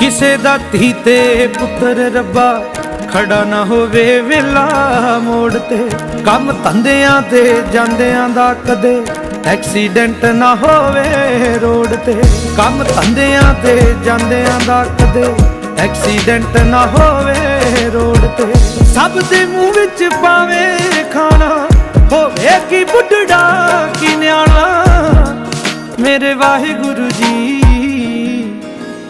ਕਿਸੇ ਦਾ ਧੀ ਤੇ ਪੁੱਤਰ ਰੱਬਾ ਖੜਾ ਨਾ ਹੋਵੇ ਵੇਲਾ ਮੋੜ ਤੇ। ਕੰਮ ਧੰਦਿਆਂ ਤੇ, ਜਾਂਦਿਆਂ ਦਾ ਕਦੇ ਐਕਸੀਡੈਂਟ ਨਾ ਹੋਵੇ ਰੋਡ ਤੇ। ਕੰਮ ਧੰਦਿਆਂ ਤੇ, ਜਾਂਦਿਆਂ ਦਾ ਕਦੇ ਐਕਸੀਡੈਂਟ ਨਾ ਹੋਵੇ ਰੋਡ ਤੇ। ਸਭ ਦੇ ਮੂੰਹ ਵਿੱਚ ਪਾਵੇ ਖਾਣਾ, ਹੋਵੇ ਕੀ ਬੁੱਢੜਾ, ਕੀ ਨਿਆਣਾ। ਮੇਰੇ ਵਾਹਿਗੁਰੂ ਜੀ